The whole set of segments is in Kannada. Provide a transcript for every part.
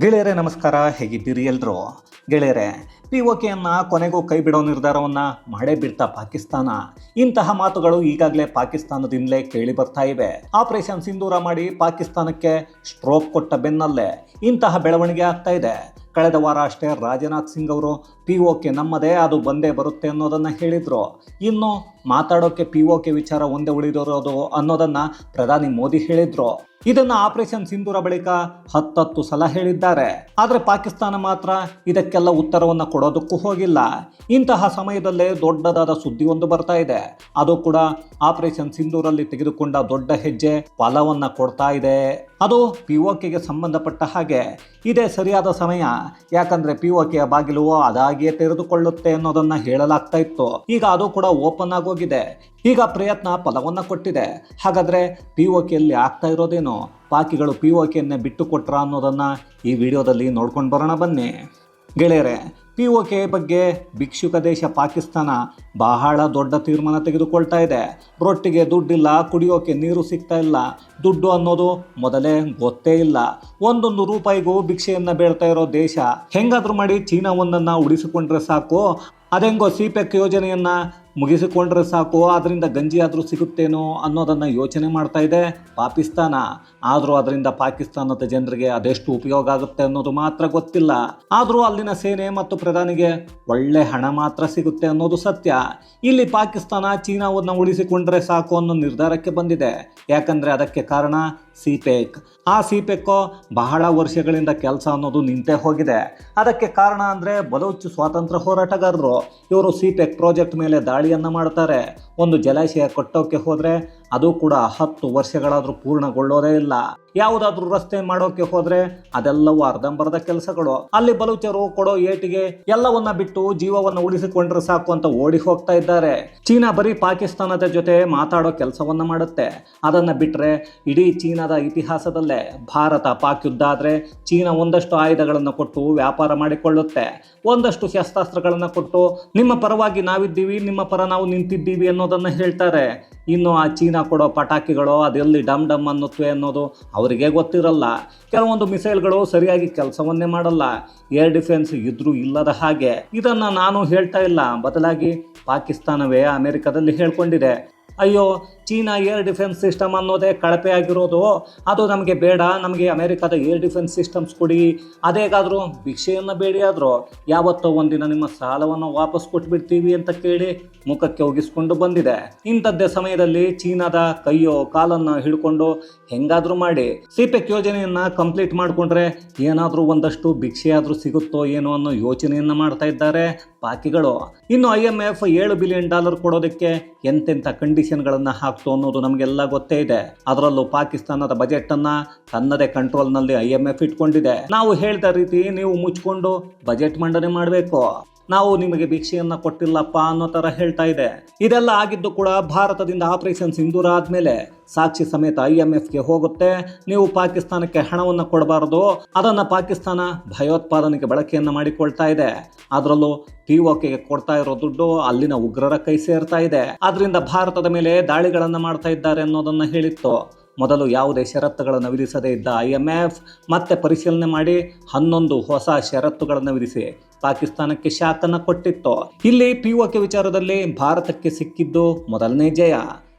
ಗೆಳೆಯರೇ, ನಮಸ್ಕಾರ. ಹೇಗಿದ್ದೀರಿ ಎಲ್ರು? ಗೆಳೆಯರೆ ಪಿ ಕೆಯನ್ನು ಕೊನೆಗೂ ಕೈ ಬಿಡೋ ನಿರ್ಧಾರವನ್ನು ಮಾಡೇ ಬಿಡ್ತಾ ಪಾಕಿಸ್ತಾನ. ಇಂತಹ ಮಾತುಗಳು ಈಗಾಗಲೇ ಪಾಕಿಸ್ತಾನದಿಂದಲೇ ಕೇಳಿ ಬರ್ತಾ ಇವೆ. ಆಪರೇಷನ್ ಸಿಂಧೂರ ಮಾಡಿ ಪಾಕಿಸ್ತಾನಕ್ಕೆ ಸ್ಟ್ರೋಕ್ ಕೊಟ್ಟ ಬೆನ್ನಲ್ಲೇ ಇಂತಹ ಬೆಳವಣಿಗೆ ಆಗ್ತಾ ಇದೆ. ಕಳೆದ ವಾರ ಅಷ್ಟೇ ರಾಜನಾಥ್ ಸಿಂಗ್ ಅವರು ಪಿ ಒ ಕೆ ನಮ್ಮದೇ ಅದು ಬಂದೇ ಬರುತ್ತೆ ಅನ್ನೋದನ್ನು ಹೇಳಿದರು. ಇನ್ನು ಮಾತಾಡೋಕ್ಕೆ ಪಿ ಒ ವಿಚಾರ ಒಂದೇ ಉಳಿದಿರೋದು ಅನ್ನೋದನ್ನು ಪ್ರಧಾನಿ ಮೋದಿ ಹೇಳಿದರು. ಇದನ್ನು ಆಪರೇಷನ್ ಸಿಂಧೂರ ಬಳಿಕ ಹತ್ತತ್ತು ಸಲ ಹೇಳಿದ್ದಾರೆ. ಆದರೆ ಪಾಕಿಸ್ತಾನ ಮಾತ್ರ ಇದಕ್ಕೆಲ್ಲ ಉತ್ತರವನ್ನು ಕೊಡೋದಕ್ಕೂ ಹೋಗಿಲ್ಲ. ಇಂತಹ ಸಮಯದಲ್ಲೇ ದೊಡ್ಡದಾದ ಸುದ್ದಿ ಒಂದು ಬರ್ತಾ ಇದೆ. ಅದು ಕೂಡ ಆಪರೇಷನ್ ಸಿಂಧೂರಲ್ಲಿ ತೆಗೆದುಕೊಂಡ ದೊಡ್ಡ ಹೆಜ್ಜೆ ಫಲವನ್ನ ಕೊಡ್ತಾ ಇದೆ. ಅದು ಪಿ ಒ ಕೆಗೆ ಸಂಬಂಧಪಟ್ಟ ಹಾಗೆ. ಇದೇ ಸರಿಯಾದ ಸಮಯ. ಯಾಕಂದ್ರೆ ಪಿ ಒ ಕೆಯ ಬಾಗಿಲು ಅದಾಗಿಯೇ ತೆರೆದುಕೊಳ್ಳುತ್ತೆ ಅನ್ನೋದನ್ನ ಹೇಳಲಾಗ್ತಾ ಇತ್ತು. ಈಗ ಅದು ಕೂಡ ಓಪನ್ ಆಗೋಗಿದೆ. ಈಗ ಪ್ರಯತ್ನ ಫಲವನ್ನ ಕೊಟ್ಟಿದೆ. ಹಾಗಾದ್ರೆ ಪಿ ಒ ಕೆಯಲ್ಲಿ ಆಗ್ತಾ ಇರೋದೇನು? ಪಾಕಿಗಳು ಪಿ ಒ ಕೆಯನ್ನೇ ಬಿಟ್ಟು ಕೊಟ್ರ ಅನ್ನೋದನ್ನ ಈ ವಿಡಿಯೋದಲ್ಲಿ ನೋಡ್ಕೊಂಡು ಬರೋಣ ಬನ್ನಿ. ಗೆಳೆಯರೆ ಪಿ ಒ ಕೆ ಬಗ್ಗೆ ಭಿಕ್ಷುಕ ದೇಶ ಪಾಕಿಸ್ತಾನ ಬಹಳ ದೊಡ್ಡ ತೀರ್ಮಾನ ತೆಗೆದುಕೊಳ್ತಾ ಇದೆ. ರೊಟ್ಟಿಗೆ ದುಡ್ಡಿಲ್ಲ, ಕುಡಿಯೋಕೆ ನೀರು ಸಿಗ್ತಾ ಇಲ್ಲ. ದುಡ್ಡು ಅನ್ನೋದು ಮೊದಲೇ ಗೊತ್ತೇ ಇಲ್ಲ. ಒಂದೊಂದು ರೂಪಾಯಿಗೂ ಭಿಕ್ಷೆಯನ್ನು ಬೇಡ್ತಾ ಇರೋ ದೇಶ, ಹೆಂಗಾದ್ರೂ ಮಾಡಿ ಚೀನಾ ಒಂದನ್ನು ಉಳಿಸಿಕೊಂಡ್ರೆ ಸಾಕು. ಅದೆಂಗೋ ಸಿಪೆಕ್ ಯೋಜನೆಯನ್ನ ಮುಗಿಸಿಕೊಂಡ್ರೆ ಸಾಕು ಅದರಿಂದ ಗಂಜಿ ಆದರೂ ಸಿಗುತ್ತೇನೋ ಅನ್ನೋದನ್ನು ಯೋಚನೆ ಮಾಡ್ತಾ ಇದೆ ಪಾಕಿಸ್ತಾನ. ಆದರೂ ಅದರಿಂದ ಪಾಕಿಸ್ತಾನದ ಜನರಿಗೆ ಅದೆಷ್ಟು ಉಪಯೋಗ ಆಗುತ್ತೆ ಅನ್ನೋದು ಮಾತ್ರ ಗೊತ್ತಿಲ್ಲ. ಆದರೂ ಅಲ್ಲಿನ ಸೇನೆ ಮತ್ತು ಪ್ರಧಾನಿಗೆ ಒಳ್ಳೆ ಹಣ ಮಾತ್ರ ಸಿಗುತ್ತೆ ಅನ್ನೋದು ಸತ್ಯ. ಇಲ್ಲಿ ಪಾಕಿಸ್ತಾನ ಚೀನಾವನ್ನು ಉಳಿಸಿಕೊಂಡ್ರೆ ಸಾಕು ಅನ್ನೋ ನಿರ್ಧಾರಕ್ಕೆ ಬಂದಿದೆ. ಯಾಕಂದರೆ ಅದಕ್ಕೆ ಕಾರಣ ಸಿಪೆಕ್ ಆ ಸಿಪೆಕ್ಕೋ ಬಹಳ ವರ್ಷಗಳಿಂದ ಕೆಲಸ ಅನ್ನೋದು ನಿಂತೇ ಹೋಗಿದೆ. ಅದಕ್ಕೆ ಕಾರಣ ಅಂದರೆ ಬಲೂಚ್ ಸ್ವಾತಂತ್ರ್ಯ ಹೋರಾಟಗಾರರು. ಇವರು ಸಿಪೆಕ್ ಪ್ರಾಜೆಕ್ಟ್ ಮೇಲೆ ದಾಳಿಯನ್ನು ಮಾಡ್ತಾರೆ. ಒಂದು ಜಲಾಶಯ ಕಟ್ಟೋಕೆ ಹೋದರೆ ಅದು ಕೂಡ ಹತ್ತು ವರ್ಷಗಳಾದರೂ ಪೂರ್ಣಗೊಳ್ಳೋದೇ ಇಲ್ಲ. ಯಾವುದಾದ್ರೂ ರಸ್ತೆ ಮಾಡೋಕೆ ಹೋದ್ರೆ ಅದೆಲ್ಲವೂ ಅರ್ಧಂಬರ್ಧ ಕೆಲಸಗಳು. ಅಲ್ಲಿ ಬಲುಚರು ಕೊಡೋ ಏಟಿಗೆ ಎಲ್ಲವನ್ನ ಬಿಟ್ಟು ಜೀವವನ್ನು ಉಳಿಸಿಕೊಂಡ್ರೆ ಸಾಕು ಅಂತ ಓಡಿ ಹೋಗ್ತಾ ಇದ್ದಾರೆ. ಚೀನಾ ಬರೀ ಪಾಕಿಸ್ತಾನದ ಜೊತೆ ಮಾತಾಡೋ ಕೆಲಸವನ್ನ ಮಾಡುತ್ತೆ. ಅದನ್ನ ಬಿಟ್ರೆ ಇಡೀ ಚೀನಾದ ಇತಿಹಾಸದಲ್ಲೇ ಭಾರತ ಪಾಕ್ ಯುದ್ಧ ಆದ್ರೆ ಚೀನಾ ಒಂದಷ್ಟು ಆಯುಧಗಳನ್ನು ಕೊಟ್ಟು ವ್ಯಾಪಾರ ಮಾಡಿಕೊಳ್ಳುತ್ತೆ. ಒಂದಷ್ಟು ಶಸ್ತ್ರಾಸ್ತ್ರಗಳನ್ನು ಕೊಟ್ಟು, ನಿಮ್ಮ ಪರವಾಗಿ ನಾವಿದ್ದೀವಿ, ನಿಮ್ಮ ಪರ ನಾವು ನಿಂತಿದ್ದೀವಿ ಅನ್ನೋದನ್ನು ಹೇಳ್ತಾರೆ. ಇನ್ನು ಆ ಚೀನಾ ಕೊಡೋ ಪಟಾಕಿಗಳು, ಅದೆಲ್ಲಿ ಡಮ್ ಡಮ್ ಅನ್ನುತ್ತವೆ ಅನ್ನೋದು ಅವರಿಗೆ ಗೊತ್ತಿರಲ್ಲ. ಕೆಲವೊಂದು ಮಿಸೈಲ್ಗಳು ಸರಿಯಾಗಿ ಕೆಲಸವನ್ನೇ ಮಾಡಲ್ಲ. ಏರ್ ಡಿಫೆನ್ಸ್ ಇದ್ರೂ ಇಲ್ಲದ ಹಾಗೆ. ಇದನ್ನು ನಾನು ಹೇಳ್ತಾ ಇಲ್ಲ. ಬದಲಾಗಿ ಪಾಕಿಸ್ತಾನವೇ ಅಮೆರಿಕದಲ್ಲಿ ಹೇಳ್ಕೊಂಡಿದೆ. ಅಯ್ಯೋ ಚೀನಾ ಏರ್ ಡಿಫೆನ್ಸ್ ಸಿಸ್ಟಮ್ ಅನ್ನೋದೇ ಕಳಪೆ ಆಗಿರೋದು. ಅದು ನಮಗೆ ಬೇಡ, ನಮಗೆ ಅಮೆರಿಕದ ಏರ್ ಡಿಫೆನ್ಸ್ ಸಿಸ್ಟಮ್ಸ್ ಕೊಡಿ. ಅದೇಗಾದರೂ ಭಿಕ್ಷೆಯನ್ನು ಬೇಡಿ ಆದರೂ ಯಾವತ್ತೋ ಒಂದಿನ ನಿಮ್ಮ ಸಾಲವನ್ನು ವಾಪಸ್ ಕೊಟ್ಬಿಡ್ತೀವಿ ಅಂತ ಕೇಳಿ ಮುಖಕ್ಕೆ ಒಗಿಸ್ಕೊಂಡು ಬಂದಿದೆ. ಇಂಥದ್ದೇ ಸಮಯದಲ್ಲಿ ಚೀನಾದ ಕೈಯೋ ಕಾಲನ್ನು ಹಿಡ್ಕೊಂಡು ಹೆಂಗಾದರೂ ಮಾಡಿ. ಸಿಪೆಕ್ ಯೋಜನೆಯನ್ನ ಕಂಪ್ಲೀಟ್ ಮಾಡಿಕೊಂಡ್ರೆ ಏನಾದರೂ ಒಂದಷ್ಟು ಭಿಕ್ಷೆಯಾದರೂ ಸಿಗುತ್ತೋ ಏನೋ ಅನ್ನೋ ಯೋಚನೆಯನ್ನು ಮಾಡ್ತಾ ಇದ್ದಾರೆ ಪಾಕಿಗಳು. ಇನ್ನು ಐ ಎಂ ಎಫ್ ಏಳು ಬಿಲಿಯನ್ ಡಾಲರ್ ಕೊಡೋದಕ್ಕೆ ಎಂತೆಂಥ ಕಂಡೀಷನ್ಗಳನ್ನು ಹಾಕ್ತು ಅನ್ನೋದು ನಮಗೆಲ್ಲ ಗೊತ್ತೇ ಇದೆ. ಅದರಲ್ಲೂ ಪಾಕಿಸ್ತಾನದ ಬಜೆಟ್ ಅನ್ನ ತನ್ನದೇ ಕಂಟ್ರೋಲ್ನಲ್ಲಿ ಐ ಐಎಂಎಫ್ ಎಫ್ ಇಟ್ಕೊಂಡಿದೆ. ನಾವು ಹೇಳಿದ ರೀತಿ ನೀವು ಮುಚ್ಕೊಂಡು ಬಜೆಟ್ ಮಂಡನೆ ಮಾಡಬೇಕು. ನಾವು ನಿಮಗೆ ಭಿಕ್ಷೆಯನ್ನ ಕೊಟ್ಟಿಲ್ಲಪ್ಪ ಅನ್ನೋ ತರ ಹೇಳ್ತಾ ಇದೆ. ಇದೆಲ್ಲ ಆಗಿದ್ದು ಕೂಡ ಭಾರತದಿಂದ ಆಪರೇಷನ್ ಸಿಂಧೂರ ಆದ್ಮೇಲೆ ಸಾಕ್ಷಿ ಸಮೇತ ಐ ಎಂ ಎಫ್ಗೆ ಹೋಗುತ್ತೆ. ನೀವು ಪಾಕಿಸ್ತಾನಕ್ಕೆ ಹಣವನ್ನು ಕೊಡಬಾರದು. ಅದನ್ನ ಪಾಕಿಸ್ತಾನ ಭಯೋತ್ಪಾದನೆಗೆ ಬಳಕೆಯನ್ನ ಮಾಡಿಕೊಳ್ತಾ ಇದೆ. ಅದರಲ್ಲೂ ಪಿ ಓಕೆಗೆ ಕೊಡ್ತಾ ಇರೋ ದುಡ್ಡು ಅಲ್ಲಿನ ಉಗ್ರರ ಕೈ ಸೇರ್ತಾ ಇದೆ. ಅದರಿಂದ ಭಾರತದ ಮೇಲೆ ದಾಳಿಗಳನ್ನ ಮಾಡ್ತಾ ಇದ್ದಾರೆ ಅನ್ನೋದನ್ನ ಹೇಳಿತ್ತು. ಮೊದಲು ಯಾವುದೇ ಷರತ್ತುಗಳನ್ನು ವಿಧಿಸದೇ ಇದ್ದ ಐ ಎಂ ಎಫ್ ಮತ್ತೆ ಪರಿಶೀಲನೆ ಮಾಡಿ ಹನ್ನೊಂದು ಹೊಸ ಷರತ್ತುಗಳನ್ನು ವಿಧಿಸಿ ಪಾಕಿಸ್ತಾನಕ್ಕೆ ಶಾಕನ್ನು ಕೊಟ್ಟಿತ್ತು. ಇಲ್ಲಿ ಪಿ ಕೆ ವಿಚಾರದಲ್ಲಿ ಭಾರತಕ್ಕೆ ಸಿಕ್ಕಿದ್ದು ಮೊದಲನೇ ಜಯ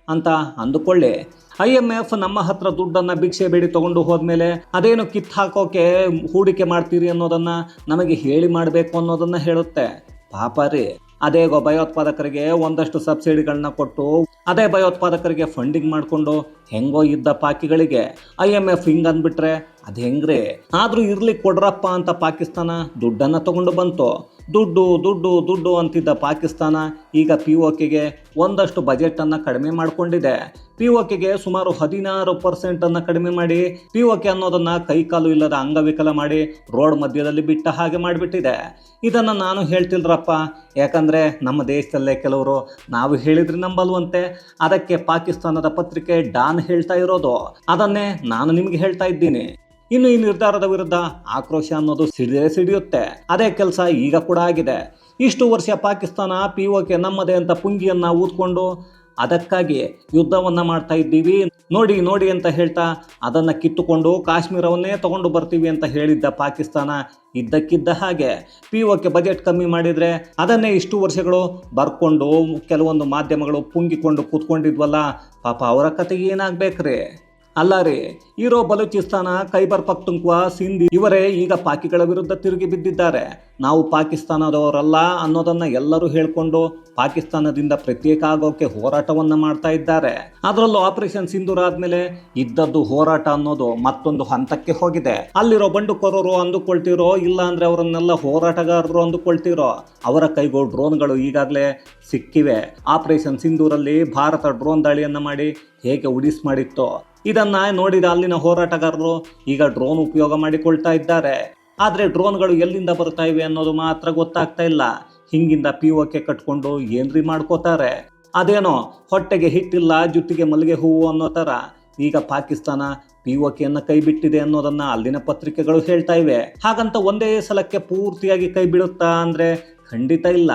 ಅಂತ ಅಂದುಕೊಳ್ಳಿ. ಐ ಎಂ ಎಫ್ ನಮ್ಮ ಹತ್ರ ದುಡ್ಡನ್ನು ಭಿಕ್ಷೆ ಬೇಡಿ ತಗೊಂಡು ಹೋದ್ಮೇಲೆ ಅದೇನು ಕಿತ್ ಹಾಕೋಕೆ ಹೂಡಿಕೆ ಮಾಡ್ತೀರಿ ಅನ್ನೋದನ್ನ ನಮಗೆ ಹೇಳಿ ಮಾಡಬೇಕು ಅನ್ನೋದನ್ನು ಹೇಳುತ್ತೆ. ಪಾಪ ರೀ. ಅದೇ ಭಯೋತ್ಪಾದಕರಿಗೆ ಒಂದಷ್ಟು ಸಬ್ಸಿಡಿಗಳನ್ನ ಕೊಟ್ಟು, ಅದೇ ಭಯೋತ್ಪಾದಕರಿಗೆ ಫಂಡಿಂಗ್ ಮಾಡಿಕೊಂಡು ಹೆಂಗೋ ಇದ್ದ ಪಾಕಿಗಳಿಗೆ ಐ ಎಂ ಎಫ್ ಹಿಂಗ್ ಅಂದ್ಬಿಟ್ರೆ ಅದು ಹೆಂಗ್ರಿ? ಆದ್ರೂ ಇರ್ಲಿ ಕೊಡ್ರಪ್ಪ ಅಂತ ಪಾಕಿಸ್ತಾನ ದುಡ್ಡನ್ನ ತಗೊಂಡು ಬಂತು. ದುಡ್ಡು ದುಡ್ಡು ದುಡ್ಡು ಅಂತಿದ್ದ ಪಾಕಿಸ್ತಾನ ಈಗ ಪಿ ಒ ಕೆಗೆ ಒಂದಷ್ಟು ಬಜೆಟನ್ನು ಕಡಿಮೆ ಮಾಡಿಕೊಂಡಿದೆ. ಪಿ ಒ ಕೆಗೆ ಸುಮಾರು ಹದಿನಾರು ಪರ್ಸೆಂಟನ್ನು ಕಡಿಮೆ ಮಾಡಿ ಪಿ ಒ ಕೆ ಅನ್ನೋದನ್ನು ಕೈಕಾಲು ಇಲ್ಲದ ಅಂಗವಿಕಲ ಮಾಡಿ ರೋಡ್ ಮಧ್ಯದಲ್ಲಿ ಬಿಟ್ಟ ಹಾಗೆ ಮಾಡಿಬಿಟ್ಟಿದೆ. ಇದನ್ನು ನಾನು ಹೇಳ್ತಿಲ್ರಪ್ಪ. ಯಾಕಂದರೆ ನಮ್ಮ ದೇಶದಲ್ಲೇ ಕೆಲವರು ನಾವು ಹೇಳಿದ್ರೆ ನಂಬಲ್ವಂತೆ. ಅದಕ್ಕೆ ಪಾಕಿಸ್ತಾನದ ಪತ್ರಿಕೆ ಡಾನ್ ಹೇಳ್ತಾ ಇರೋದು. ಅದನ್ನೇ ನಾನು ನಿಮಗೆ ಹೇಳ್ತಾ ಇದ್ದೀನಿ. ಇನ್ನು ಈ ನಿರ್ಧಾರದ ವಿರುದ್ಧ ಆಕ್ರೋಶ ಅನ್ನೋದು ಸಿಡಿದೇ ಸಿಡಿಯುತ್ತೆ. ಅದೇ ಕೆಲಸ ಈಗ ಕೂಡ ಆಗಿದೆ. ಇಷ್ಟು ವರ್ಷ ಪಾಕಿಸ್ತಾನ ಪಿ ಓಕೆ ನಮ್ಮದೇ ಅಂತ ಪುಂಗಿಯನ್ನು ಊದ್ಕೊಂಡು ಅದಕ್ಕಾಗಿ ಯುದ್ಧವನ್ನು ಮಾಡ್ತಾ ಇದ್ದೀವಿ. ನೋಡಿ ನೋಡಿ ಅಂತ ಹೇಳ್ತಾ ಅದನ್ನು ಕಿತ್ತುಕೊಂಡು ಕಾಶ್ಮೀರವನ್ನೇ ತಗೊಂಡು ಬರ್ತೀವಿ ಅಂತ ಹೇಳಿದ್ದ ಪಾಕಿಸ್ತಾನ ಇದ್ದಕ್ಕಿದ್ದ ಹಾಗೆ. ಪಿ ಓಕೆ ಬಜೆಟ್ ಕಮ್ಮಿ ಮಾಡಿದರೆ ಅದನ್ನೇ ಇಷ್ಟು ವರ್ಷಗಳು ಬರ್ಕೊಂಡು ಕೆಲವೊಂದು ಮಾಧ್ಯಮಗಳು ಪುಂಗಿಕೊಂಡು ಕೂತ್ಕೊಂಡಿದ್ವಲ್ಲ. ಪಾಪ ಅವರ ಕತೆಗೆ ಏನಾಗ್ಬೇಕ್ರಿ? ಅಲ್ಲ ರೀ ಇರೋ ಬಲೂಚಿಸ್ತಾನ ಖೈಬರ್ ಪಕ್ತುಂಕ್ವಾ ಸಿಂಧಿ ಇವರೇ ಈಗ ಪಾಕಿಗಳ ವಿರುದ್ಧ ತಿರುಗಿ ಬಿದ್ದಿದ್ದಾರೆ. ನಾವು ಪಾಕಿಸ್ತಾನದವರಲ್ಲ ಅನ್ನೋದನ್ನ ಎಲ್ಲರೂ ಹೇಳ್ಕೊಂಡು ಪಾಕಿಸ್ತಾನದಿಂದ ಪ್ರತ್ಯೇಕ ಆಗೋಕೆ ಹೋರಾಟವನ್ನ ಮಾಡ್ತಾ ಇದ್ದಾರೆ. ಅದರಲ್ಲೂ ಆಪರೇಷನ್ ಸಿಂಧೂರ್ ಆದ್ಮೇಲೆ ಇದ್ದದ್ದು ಹೋರಾಟ ಅನ್ನೋದು ಮತ್ತೊಂದು ಹಂತಕ್ಕೆ ಹೋಗಿದೆ. ಅಲ್ಲಿರೋ ಬಂಡುಕೋರರು ಅಂದುಕೊಳ್ತಿರೋ, ಇಲ್ಲ ಅಂದ್ರೆ ಅವರನ್ನೆಲ್ಲ ಹೋರಾಟಗಾರರು ಅಂದುಕೊಳ್ತಿರೋ, ಅವರ ಕೈಗೂ ಡ್ರೋನ್ಗಳು ಈಗಾಗಲೇ ಸಿಕ್ಕಿವೆ. ಆಪರೇಷನ್ ಸಿಂಧೂರಲ್ಲಿ ಭಾರತ ಡ್ರೋನ್ ದಾಳಿಯನ್ನ ಮಾಡಿ ಹೇಗೆ ಉಡಿಸ್ ಮಾಡಿತ್ತು ಇದನ್ನ ನೋಡಿದ ಅಲ್ಲಿನ ಹೋರಾಟಗಾರರು ಈಗ ಡ್ರೋನ್ ಉಪಯೋಗ ಮಾಡಿಕೊಳ್ತಾ ಇದ್ದಾರೆ. ಆದ್ರೆ ಡ್ರೋನ್ಗಳು ಎಲ್ಲಿಂದ ಬರ್ತಾ ಇವೆ ಅನ್ನೋದು ಮಾತ್ರ ಗೊತ್ತಾಗ್ತಾ ಇಲ್ಲ. ಹಿಂಗಿಂದ ಪಿ ಓಕೆ ಕಟ್ಕೊಂಡು ಏನ್ರಿ ಮಾಡ್ಕೋತಾರೆ? ಅದೇನೋ ಹೊಟ್ಟೆಗೆ ಹಿಟ್ಟಿಲ್ಲ ಜುಟ್ಟಿಗೆ ಮಲ್ಲಿಗೆ ಹೂವು ಅನ್ನೋ ಥರ. ಈಗ ಪಾಕಿಸ್ತಾನ ಪಿ ಓಕೆಯನ್ನ ಕೈ ಬಿಟ್ಟಿದೆ ಅನ್ನೋದನ್ನ ಅಲ್ಲಿನ ಪತ್ರಿಕೆಗಳು ಹೇಳ್ತಾ ಇವೆ. ಹಾಗಂತ ಒಂದೇ ಸಲಕ್ಕೆ ಪೂರ್ತಿಯಾಗಿ ಕೈ ಬಿಡುತ್ತಾ ಅಂದ್ರೆ ಖಂಡಿತ ಇಲ್ಲ.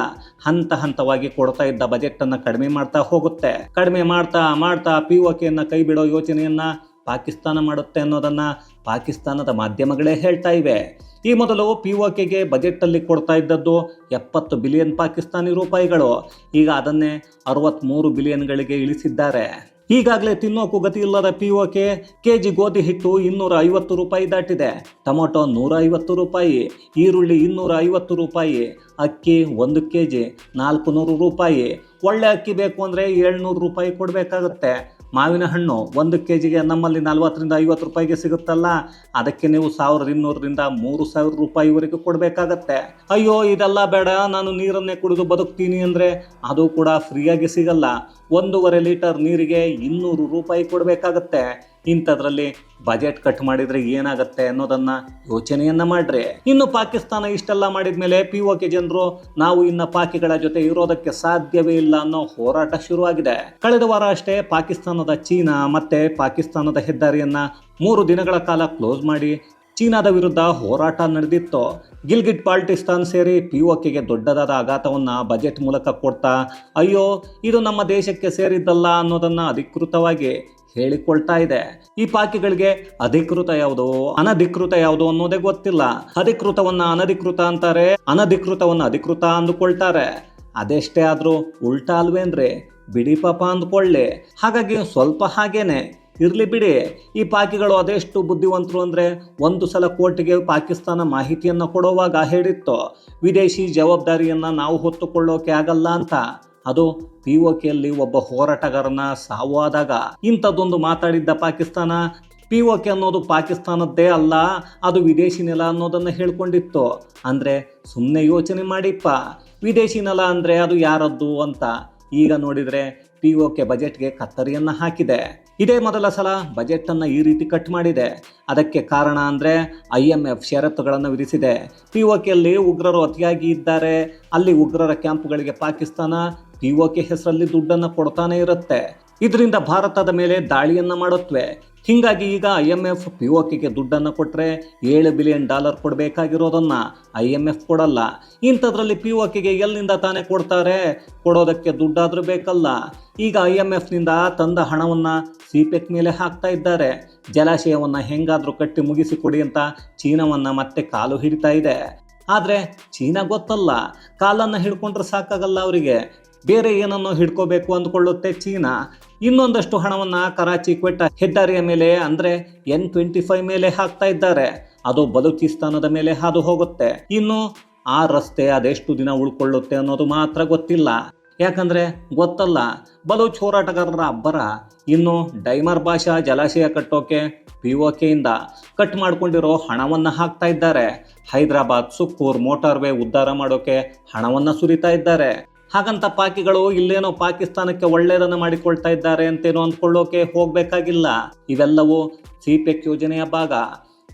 ಹಂತ ಹಂತವಾಗಿ ಕೊಡ್ತಾ ಇದ್ದ ಬಜೆಟ್ ಅನ್ನ ಕಡಿಮೆ ಮಾಡ್ತಾ ಹೋಗುತ್ತೆ. ಕಡಿಮೆ ಮಾಡ್ತಾ ಮಾಡ್ತಾ ಪಿ ಓಕೆಯನ್ನ ಕೈ ಬಿಡೋ ಯೋಚನೆಯನ್ನ ಪಾಕಿಸ್ತಾನ ಮಾಡುತ್ತೆ ಅನ್ನೋದನ್ನ ಪಾಕಿಸ್ತಾನದ ಮಾಧ್ಯಮಗಳೇ ಹೇಳ್ತಾ ಇವೆ. ಈ ಮೊದಲು ಪಿ ಒ ಕೆಗೆ ಬಜೆಟಲ್ಲಿ ಕೊಡ್ತಾ ಇದ್ದದ್ದು ಎಪ್ಪತ್ತು ಬಿಲಿಯನ್ ಪಾಕಿಸ್ತಾನಿ ರೂಪಾಯಿಗಳು. ಈಗ ಅದನ್ನೇ ಅರವತ್ತ್ಮೂರು ಬಿಲಿಯನ್ಗಳಿಗೆ ಇಳಿಸಿದ್ದಾರೆ. ಈಗಾಗಲೇ ತಿನ್ನೋಕು ಗತಿ ಇಲ್ಲದ ಪಿ ಒ ಕೆ ಜಿ ಗೋಧಿ ಹಿಟ್ಟು ಇನ್ನೂರ ಐವತ್ತು ರೂಪಾಯಿ ದಾಟಿದೆ. ಟೊಮೊಟೊ ನೂರ ಐವತ್ತು ರೂಪಾಯಿ, ಈರುಳ್ಳಿ ಇನ್ನೂರ ಐವತ್ತು ರೂಪಾಯಿ, ಅಕ್ಕಿ ಒಂದು ಕೆ ಜಿ ನಾಲ್ಕು ನೂರು ರೂಪಾಯಿ. ಒಳ್ಳೆ ಅಕ್ಕಿ ಬೇಕು ಅಂದರೆ ಏಳ್ನೂರು ರೂಪಾಯಿ ಕೊಡಬೇಕಾಗುತ್ತೆ. ಮಾವಿನ ಹಣ್ಣು ಒಂದು ಕೆ ಜಿಗೆ ನಮ್ಮಲ್ಲಿ ನಲ್ವತ್ತರಿಂದ ಐವತ್ತು ರೂಪಾಯಿಗೆ ಸಿಗುತ್ತಲ್ಲ? ಅದಕ್ಕೆ ನೀವು ಸಾವಿರದ ಇನ್ನೂರರಿಂದ ಮೂರು ಸಾವಿರ ರೂಪಾಯಿವರೆಗೂ ಕೊಡಬೇಕಾಗತ್ತೆ. ಅಯ್ಯೋ, ಇದೆಲ್ಲ ಬೇಡ, ನಾನು ನೀರನ್ನೇ ಕುಡಿದು ಬದುಕ್ತೀನಿ ಅಂದರೆ ಅದು ಕೂಡ ಫ್ರೀಯಾಗಿ ಸಿಗಲ್ಲ. ಒಂದೂವರೆ ಲೀಟರ್ ನೀರಿಗೆ ಇನ್ನೂರು ರೂಪಾಯಿ ಕೊಡಬೇಕಾಗತ್ತೆ. ಇಂಥದ್ರಲ್ಲಿ ಬಜೆಟ್ ಕಟ್ ಮಾಡಿದ್ರೆ ಏನಾಗುತ್ತೆ ಅನ್ನೋದನ್ನ ಯೋಚನೆಯನ್ನ ಮಾಡ್ರಿ. ಇನ್ನು ಪಾಕಿಸ್ತಾನ ಇಷ್ಟೆಲ್ಲ ಮಾಡಿದ್ಮೇಲೆ ಪಿ ಕೆ ಜನರು ನಾವು ಇನ್ನ ಪಾಕಿಗಳ ಜೊತೆ ಇರೋದಕ್ಕೆ ಸಾಧ್ಯವೇ ಇಲ್ಲ ಅನ್ನೋ ಹೋರಾಟ ಶುರುವಾಗಿದೆ. ಕಳೆದ ವಾರ ಅಷ್ಟೇ ಪಾಕಿಸ್ತಾನದ ಚೀನಾ ಮತ್ತೆ ಪಾಕಿಸ್ತಾನದ ಹೆದ್ದಾರಿಯನ್ನ ಮೂರು ದಿನಗಳ ಕಾಲ ಕ್ಲೋಸ್ ಮಾಡಿ ಚೀನಾದ ವಿರುದ್ಧ ಹೋರಾಟ ನಡೆದಿತ್ತು. ಗಿಲ್ಗಿಟ್ ಪಾಲ್ಟಿಸ್ತಾನ್ ಸೇರಿ ಪಿ ಕೆಗೆ ದೊಡ್ಡದಾದ ಆಘಾತವನ್ನು ಬಜೆಟ್ ಮೂಲಕ ಕೊಡ್ತಾ, ಅಯ್ಯೋ, ಇದು ನಮ್ಮ ದೇಶಕ್ಕೆ ಸೇರಿದ್ದಲ್ಲ ಅನ್ನೋದನ್ನ ಅಧಿಕೃತವಾಗಿ ಹೇಳಿಕೊಳ್ತಾ ಇದೆ. ಈ ಪಾಕಿಗಳಿಗೆ ಅಧಿಕೃತ ಯಾವುದು ಅನಧಿಕೃತ ಯಾವುದು ಅನ್ನೋದೇ ಗೊತ್ತಿಲ್ಲ. ಅಧಿಕೃತವನ್ನ ಅನಧಿಕೃತ ಅಂತಾರೆ, ಅನಧಿಕೃತವನ್ನ ಅಧಿಕೃತ ಅಂದುಕೊಳ್ತಾರೆ. ಅದೆಷ್ಟೇ ಆದ್ರೂ ಉಲ್ಟಾ ಅಲ್ವೇನ್ರಿ ಬಿಡಿ ಪಾಪ ಅಂದ್ಕೊಳ್ಳಿ. ಹಾಗಾಗಿ ಸ್ವಲ್ಪ ಹಾಗೇನೆ, ಇರಲಿ ಬಿಡಿ. ಈ ಪಾಕಿಗಳು ಅದೆಷ್ಟು ಬುದ್ಧಿವಂತರು ಅಂದರೆ ಒಂದು ಸಲ ಕೋರ್ಟ್ಗೆ ಪಾಕಿಸ್ತಾನ ಮಾಹಿತಿಯನ್ನು ಕೊಡುವಾಗ ಹೇಳಿತ್ತು. ವಿದೇಶಿ ಜವಾಬ್ದಾರಿಯನ್ನು ನಾವು ಹೊತ್ತುಕೊಳ್ಳೋಕೆ ಆಗಲ್ಲ ಅಂತ. ಅದು ಪಿ ಒ ಕೆಯಲ್ಲಿ ಒಬ್ಬ ಹೋರಾಟಗಾರನ ಸಾವಾದಾಗ. ಇಂಥದ್ದೊಂದು ಮಾತಾಡಿದ್ದ ಪಾಕಿಸ್ತಾನ ಪಿ ಒ ಕೆ ಅನ್ನೋದು ಪಾಕಿಸ್ತಾನದ್ದೇ ಅಲ್ಲ, ಅದು ವಿದೇಶಿ ನೆಲ ಅನ್ನೋದನ್ನು ಹೇಳ್ಕೊಂಡಿತ್ತು. ಅಂದರೆ ಸುಮ್ಮನೆ ಯೋಚನೆ ಮಾಡಿಪ್ಪ. ವಿದೇಶಿ ನೆಲ ಅಂದರೆ ಅದು ಯಾರದ್ದು ಅಂತ. ಈಗ ನೋಡಿದರೆ ಪಿ ಒ ಕೆ ಬಜೆಟ್ಗೆ ಕತ್ತರಿಯನ್ನು ಹಾಕಿದೆ. ಇದೇ ಮೊದಲ ಸಲ ಬಜೆಟನ್ನು ಈ ರೀತಿ ಕಟ್ ಮಾಡಿದೆ. ಅದಕ್ಕೆ ಕಾರಣ ಅಂದರೆ ಐ ಎಂ ಎಫ್ ಷರತ್ತುಗಳನ್ನು ವಿಧಿಸಿದೆ. ಪಿ ಒ ಕೆಯಲ್ಲಿ ಉಗ್ರರು ಅತಿಯಾಗಿ ಇದ್ದಾರೆ. ಅಲ್ಲಿ ಉಗ್ರರ ಕ್ಯಾಂಪ್ಗಳಿಗೆ ಪಾಕಿಸ್ತಾನ ಪಿ ಒ ಕೆ ಹೆಸರಲ್ಲಿ ದುಡ್ಡನ್ನು ಕೊಡ್ತಾನೆ ಇರುತ್ತೆ. ಇದರಿಂದ ಭಾರತದ ಮೇಲೆ ದಾಳಿಯನ್ನು ಮಾಡುತ್ತವೆ ಹೀಗಾಗಿ ಈಗ I M F P O ಕೆಗೆ ದುಡ್ಡನ್ನು ಕೊಟ್ಟರೆ ಏಳು ಬಿಲಿಯನ್ ಡಾಲರ್ ಕೊಡಬೇಕಾಗಿರೋದನ್ನು ಐ ಎಂ ಎಫ್ ಕೊಡಲ್ಲ. ಇಂಥದ್ರಲ್ಲಿ ಪಿ ಒ ಕೆಗೆ ಎಲ್ಲಿಂದ ತಾನೇ ಕೊಡ್ತಾರೆ? ಕೊಡೋದಕ್ಕೆ ದುಡ್ಡಾದರೂ ಬೇಕಲ್ಲ. ಈಗ ಐ ಎಂ ಎಫ್ನಿಂದ ತಂದ ಹಣವನ್ನು ಸಿಪೆಕ್ ಮೇಲೆ ಹಾಕ್ತಾ ಇದ್ದಾರೆ. ಜಲಾಶಯವನ್ನು ಹೆಂಗಾದರೂ ಕಟ್ಟಿ ಮುಗಿಸಿ ಕೊಡಿ ಅಂತ ಚೀನಾವನ್ನು ಮತ್ತೆ ಕಾಲು ಹಿಡಿತಾ ಇದೆ. ಆದರೆ ಚೀನಾ ಗೊತ್ತಲ್ಲ. ಕಾಲನ್ನು ಹಿಡ್ಕೊಂಡ್ರೆ ಸಾಕಾಗಲ್ಲ ಅವರಿಗೆ. ಬೇರೆ ಏನನ್ನೋ ಹಿಡ್ಕೋಬೇಕು ಅಂದ್ಕೊಳ್ಳುತ್ತೆ ಚೀನಾ. ಇನ್ನೊಂದಷ್ಟು ಹಣವನ್ನ ಕರಾಚಿ ಕ್ವೆಟ್ಟ ಹೆದ್ದಾರಿಯ ಮೇಲೆ, ಅಂದ್ರೆ ಎನ್ ಟ್ವೆಂಟಿ ಫೈವ್ ಮೇಲೆ ಹಾಕ್ತಾ ಇದ್ದಾರೆ. ಅದು ಬಲೂಚಿಸ್ತಾನದ ಮೇಲೆ ಹಾದು ಹೋಗುತ್ತೆ. ಇನ್ನು ಆ ರಸ್ತೆ ಅದೆಷ್ಟು ದಿನ ಉಳ್ಕೊಳ್ಳುತ್ತೆ ಅನ್ನೋದು ಮಾತ್ರ ಗೊತ್ತಿಲ್ಲ. ಯಾಕಂದ್ರೆ ಗೊತ್ತಲ್ಲ, ಬಲೂಚ್ ಹೋರಾಟಗಾರರ ಅಬ್ಬರ. ಇನ್ನು ಡೈಮರ್ ಭಾಷಾ ಜಲಾಶಯ ಕಟ್ಟೋಕೆ ಪಿ ಒ ಕಟ್ ಮಾಡ್ಕೊಂಡಿರೋ ಹಣವನ್ನ ಹಾಕ್ತಾ ಇದ್ದಾರೆ. ಹೈದರಾಬಾದ್ ಸುಕ್ಕೂರ್ ಮೋಟಾರ್ವೇ ಉದ್ಧಾರ ಮಾಡೋಕೆ ಹಣವನ್ನ ಸುರಿತಾ ಇದ್ದಾರೆ. ಹಾಗಂತ ಪಾಕಿಗಳು ಇಲ್ಲೇನೋ ಪಾಕಿಸ್ತಾನಕ್ಕೆ ಒಳ್ಳೆಯದನ್ನು ಮಾಡಿಕೊಳ್ತಾ ಇದ್ದಾರೆ ಅಂತೇನೋ ಅಂದ್ಕೊಳ್ಳೋಕೆ ಹೋಗಬೇಕಾಗಿಲ್ಲ. ಇವೆಲ್ಲವೂ ಸಿಪೆಕ್ ಯೋಜನೆಯ ಭಾಗ.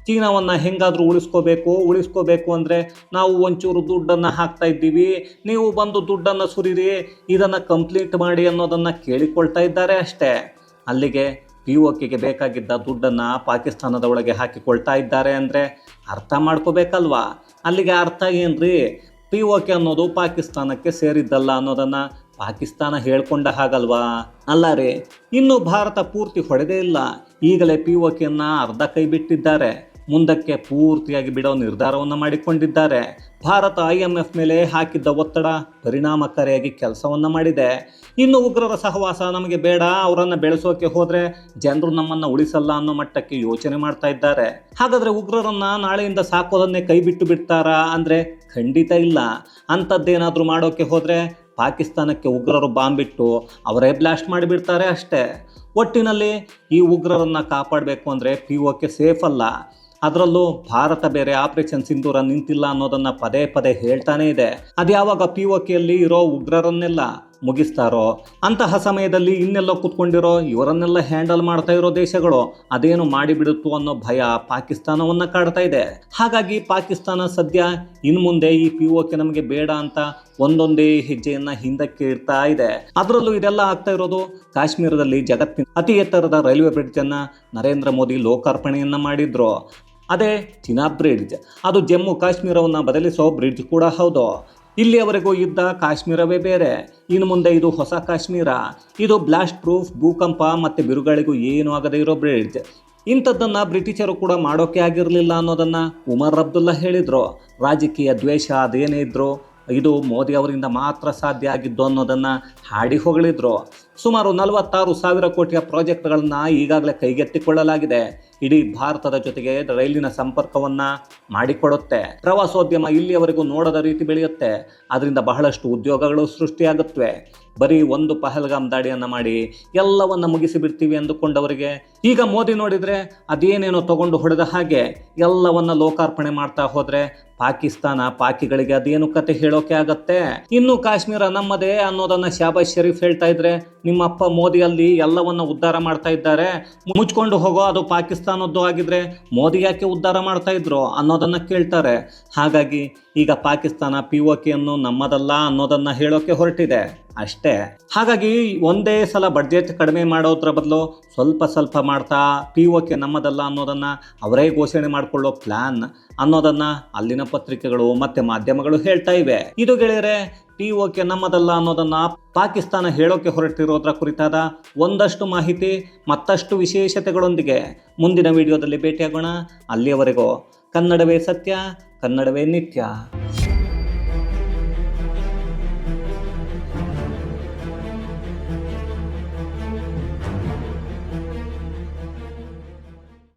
ಚೀನಾವನ್ನು ಹೆಂಗಾದರೂ ಉಳಿಸ್ಕೋಬೇಕು ಉಳಿಸ್ಕೋಬೇಕು ಅಂದರೆ ನಾವು ಒಂಚೂರು ದುಡ್ಡನ್ನು ಹಾಕ್ತಾ ಇದ್ದೀವಿ. ನೀವು ಬಂದು ದುಡ್ಡನ್ನು ಸುರಿರಿ, ಇದನ್ನು ಕಂಪ್ಲೀಟ್ ಮಾಡಿ ಅನ್ನೋದನ್ನು ಕೇಳಿಕೊಳ್ತಾ ಇದ್ದಾರೆ ಅಷ್ಟೇ. ಅಲ್ಲಿಗೆ ಪಿ ಒ ಕೆಗೆ ಬೇಕಾಗಿದ್ದ ದುಡ್ಡನ್ನು ಪಾಕಿಸ್ತಾನದ ಒಳಗೆ ಹಾಕಿಕೊಳ್ತಾ ಇದ್ದಾರೆ ಅಂದರೆ ಅರ್ಥ ಮಾಡ್ಕೋಬೇಕಲ್ವಾ? ಅಲ್ಲಿಗೆ ಅರ್ಥ ಏನು ಪಿ ಒ ಓಕೆ ಅನ್ನೋದು ಪಾಕಿಸ್ತಾನಕ್ಕೆ ಸೇರಿದ್ದಲ್ಲ ಅನ್ನೋದನ್ನು ಪಾಕಿಸ್ತಾನ ಹೇಳ್ಕೊಂಡ ಹಾಗಲ್ವಾ? ಅಲ್ಲ ರೀ, ಇನ್ನು ಭಾರತ ಪೂರ್ತಿ ಹೊಡೆದೇ ಇಲ್ಲ. ಈಗಲೇ ಪಿ ಓಕೆಯನ್ನು ಕೆಯನ್ನು ಅರ್ಧ ಕೈ ಬಿಟ್ಟಿದ್ದಾರೆ. ಮುಂದಕ್ಕೆ ಪೂರ್ತಿಯಾಗಿ ಬಿಡೋ ನಿರ್ಧಾರವನ್ನು ಮಾಡಿಕೊಂಡಿದ್ದಾರೆ. ಭಾರತ ಐ ಎಂ ಎಫ್ ಮೇಲೆ ಹಾಕಿದ್ದ ಒತ್ತಡ ಪರಿಣಾಮಕಾರಿಯಾಗಿ ಕೆಲಸವನ್ನು ಮಾಡಿದೆ. ಇನ್ನು ಉಗ್ರರ ಸಹವಾಸ ನಮಗೆ ಬೇಡ, ಅವರನ್ನು ಬೆಳೆಸೋಕೆ ಹೋದರೆ ಜನರು ನಮ್ಮನ್ನು ಉಳಿಸಲ್ಲ ಅನ್ನೋ ಮಟ್ಟಕ್ಕೆ ಯೋಚನೆ ಮಾಡ್ತಾ ಇದ್ದಾರೆ. ಹಾಗಾದರೆ ಉಗ್ರರನ್ನು ನಾಳೆಯಿಂದ ಸಾಕೋದನ್ನೇ ಕೈ ಬಿಟ್ಟು ಬಿಡ್ತಾರಾ? ಅಂದರೆ ಖಂಡಿತ ಇಲ್ಲ. ಅಂಥದ್ದೇನಾದರೂ ಮಾಡೋಕ್ಕೆ ಹೋದರೆ ಪಾಕಿಸ್ತಾನಕ್ಕೆ ಉಗ್ರರು ಬಾಂಬ್ ಬಿಟ್ಟು ಅವರೇ ಬ್ಲಾಸ್ಟ್ ಮಾಡಿಬಿಡ್ತಾರೆ ಅಷ್ಟೇ. ಒಟ್ಟಿನಲ್ಲಿ ಈ ಉಗ್ರರನ್ನು ಕಾಪಾಡಬೇಕು ಅಂದರೆ ಪಿ ಓಕೆ ಸೇಫ್ ಅಲ್ಲ. ಅದರಲ್ಲೂ ಭಾರತ ಬೇರೆ ಆಪರೇಷನ್ ಸಿಂಧೂರ ನಿಂತಿಲ್ಲ ಅನ್ನೋದನ್ನ ಪದೇ ಪದೇ ಹೇಳ್ತಾನೆ ಇದೆ. ಅದ್ಯಾವಾಗ ಪಿ ಒ ಇರೋ ಉಗ್ರರನ್ನೆಲ್ಲ ಮುಗಿಸ್ತಾರೋ, ಅಂತಹ ಸಮಯದಲ್ಲಿ ಇನ್ನೆಲ್ಲ ಕುತ್ಕೊಂಡಿರೋ ಇವರನ್ನೆಲ್ಲ ಹ್ಯಾಂಡಲ್ ಮಾಡ್ತಾ ಇರೋ ದೇಶಗಳು ಅದೇನು ಮಾಡಿಬಿಡುತ್ತೋ ಅನ್ನೋ ಭಯ ಪಾಕಿಸ್ತಾನವನ್ನ ಕಾಡ್ತಾ ಇದೆ. ಹಾಗಾಗಿ ಪಾಕಿಸ್ತಾನ ಸದ್ಯ ಇನ್ಮುಂದೆ ಈ ಪಿ ನಮಗೆ ಬೇಡ ಅಂತ ಒಂದೊಂದೇ ಹೆಜ್ಜೆಯನ್ನ ಹಿಂದಕ್ಕೆ ಇಡ್ತಾ ಇದೆ. ಅದರಲ್ಲೂ ಇದೆಲ್ಲ ಆಗ್ತಾ ಇರೋದು ಕಾಶ್ಮೀರದಲ್ಲಿ ಜಗತ್ತಿನ ಅತಿ ಎತ್ತರದ ರೈಲ್ವೆ ಬ್ರಿಡ್ಜ್ ಅನ್ನ ನರೇಂದ್ರ ಮೋದಿ ಲೋಕಾರ್ಪಣೆಯನ್ನ ಮಾಡಿದ್ರು. ಅದೇ ಚಿನಾ ಬ್ರಿಡ್ಜ್. ಅದು ಜಮ್ಮು ಕಾಶ್ಮೀರವನ್ನು ಬದಲಿಸೋ ಬ್ರಿಡ್ಜ್ ಕೂಡ ಹೌದು. ಇಲ್ಲಿಯವರೆಗೂ ಇದ್ದ ಕಾಶ್ಮೀರವೇ ಬೇರೆ. ಇನ್ನು ಮುಂದೆ ಇದು ಹೊಸ ಕಾಶ್ಮೀರ. ಇದು ಬ್ಲಾಸ್ಟ್ ಪ್ರೂಫ್, ಭೂಕಂಪ ಮತ್ತು ಬಿರುಗಾಳಿಗೂ ಏನೂ ಆಗದೇ ಇರೋ ಬ್ರಿಡ್ಜ್. ಇಂಥದ್ದನ್ನು ಬ್ರಿಟಿಷರು ಕೂಡ ಮಾಡೋಕೆ ಆಗಿರಲಿಲ್ಲ ಅನ್ನೋದನ್ನು ಉಮರ್ ಅಬ್ದುಲ್ಲಾ ಹೇಳಿದರು. ರಾಜಕೀಯ ದ್ವೇಷ ಅದೇನೇ ಇದ್ದರು ಇದು ಮೋದಿ ಅವರಿಂದ ಮಾತ್ರ ಸಾಧ್ಯ ಆಗಿದ್ದು ಅನ್ನೋದನ್ನು ಹಾಡಿ ಹೊಗಳಿದ್ರು. ಸುಮಾರು ನಲವತ್ತಾರು ಸಾವಿರ ಕೋಟಿಯ ಪ್ರಾಜೆಕ್ಟ್ಗಳನ್ನು ಈಗಾಗಲೇ ಕೈಗೆತ್ತಿಕೊಳ್ಳಲಾಗಿದೆ. ಇಡೀ ಭಾರತದ ಜೊತೆಗೆ ರೈಲಿನ ಸಂಪರ್ಕವನ್ನ ಮಾಡಿಕೊಡುತ್ತೆ. ಪ್ರವಾಸೋದ್ಯಮ ಇಲ್ಲಿಯವರೆಗೂ ನೋಡದ ರೀತಿ ಬೆಳೆಯುತ್ತೆ. ಅದರಿಂದ ಬಹಳಷ್ಟು ಉದ್ಯೋಗಗಳು ಸೃಷ್ಟಿಯಾಗುತ್ತವೆ. ಬರೀ ಒಂದು ಪಹಲ್ಗಾಮ್ ದಾಡಿಯನ್ನ ಮಾಡಿ ಎಲ್ಲವನ್ನ ಮುಗಿಸಿ ಬಿಡ್ತೀವಿ ಅಂದುಕೊಂಡವರಿಗೆ. ಈಗ ಮೋದಿ ನೋಡಿದ್ರೆ ಅದೇನೇನೋ ತಗೊಂಡು ಹೊಡೆದ ಹಾಗೆ ಎಲ್ಲವನ್ನ ಲೋಕಾರ್ಪಣೆ ಮಾಡ್ತಾ ಹೋದ್ರೆ ಪಾಕಿಸ್ತಾನ ಪಾಕಿಗಳಿಗೆ ಅದೇನು ಕತೆ ಹೇಳೋಕೆ ಆಗತ್ತೆ. ಇನ್ನು ಕಾಶ್ಮೀರ ನಮ್ಮದೇ ಅನ್ನೋದನ್ನ ಶಾಬಾಜ್ ಶರೀಫ್ ಹೇಳ್ತಾ ಇದ್ರೆ ನಿಮ್ಮಪ್ಪ ಮೋದಿ ಅಲ್ಲಿ ಎಲ್ಲವನ್ನ ಉದ್ಧಾರ ಮಾಡ್ತಾ ಇದ್ದಾರೆ. ಮುಚ್ಕೊಂಡು ಹೋಗೋ ಅದು ಪಾಕಿಸ್ತಾನದ್ದು ಆಗಿದ್ರೆ ಮೋದಿ ಯಾಕೆ ಉದ್ಧಾರ ಮಾಡ್ತಾ ಇದ್ರು ಅನ್ನೋದನ್ನ ಕೇಳ್ತಾರೆ. ಹಾಗಾಗಿ ಈಗ ಪಾಕಿಸ್ತಾನ ಪಿ ಒ ಕೆಯನ್ನು ನಮ್ಮದಲ್ಲ ಅನ್ನೋದನ್ನ ಹೇಳೋಕೆ ಹೊರಟಿದೆ. ಅಷ್ಟೇ. ಹಾಗಾಗಿ ಒಂದೇ ಸಲ ಬಡ್ಜೆಟ್ ಕಡಿಮೆ ಮಾಡೋದ್ರ ಬದಲು ಸ್ವಲ್ಪ ಸ್ವಲ್ಪ ಮಾಡ್ತಾ ಪಿ ಒ ಕೆ ನಮ್ಮದಲ್ಲ ಅನ್ನೋದನ್ನ ಅವರೇ ಘೋಷಣೆ ಮಾಡಿಕೊಳ್ಳೋ ಪ್ಲಾನ್ ಅನ್ನೋದನ್ನ ಅಲ್ಲಿನ ಪತ್ರಿಕೆಗಳು ಮತ್ತೆ ಮಾಧ್ಯಮಗಳು ಹೇಳ್ತಾ ಇವೆ. ಇದು ಗೆಳೆಯರೆ ಪಿ ಓಕೆ ನಮ್ಮದಲ್ಲ ಅನ್ನೋದನ್ನ ಪಾಕಿಸ್ತಾನ ಹೇಳೋಕೆ ಹೊರಟಿರೋದ್ರ ಕುರಿತಾದ ಒಂದಷ್ಟು ಮಾಹಿತಿ, ಮತ್ತಷ್ಟು ವಿಶೇಷತೆಗಳೊಂದಿಗೆ ಮುಂದಿನ ವಿಡಿಯೋದಲ್ಲಿ ಭೇಟಿಯಾಗೋಣ. ಅಲ್ಲಿಯವರೆಗೂ ಕನ್ನಡವೇ ಸತ್ಯ, ಕನ್ನಡವೇ ನಿತ್ಯ.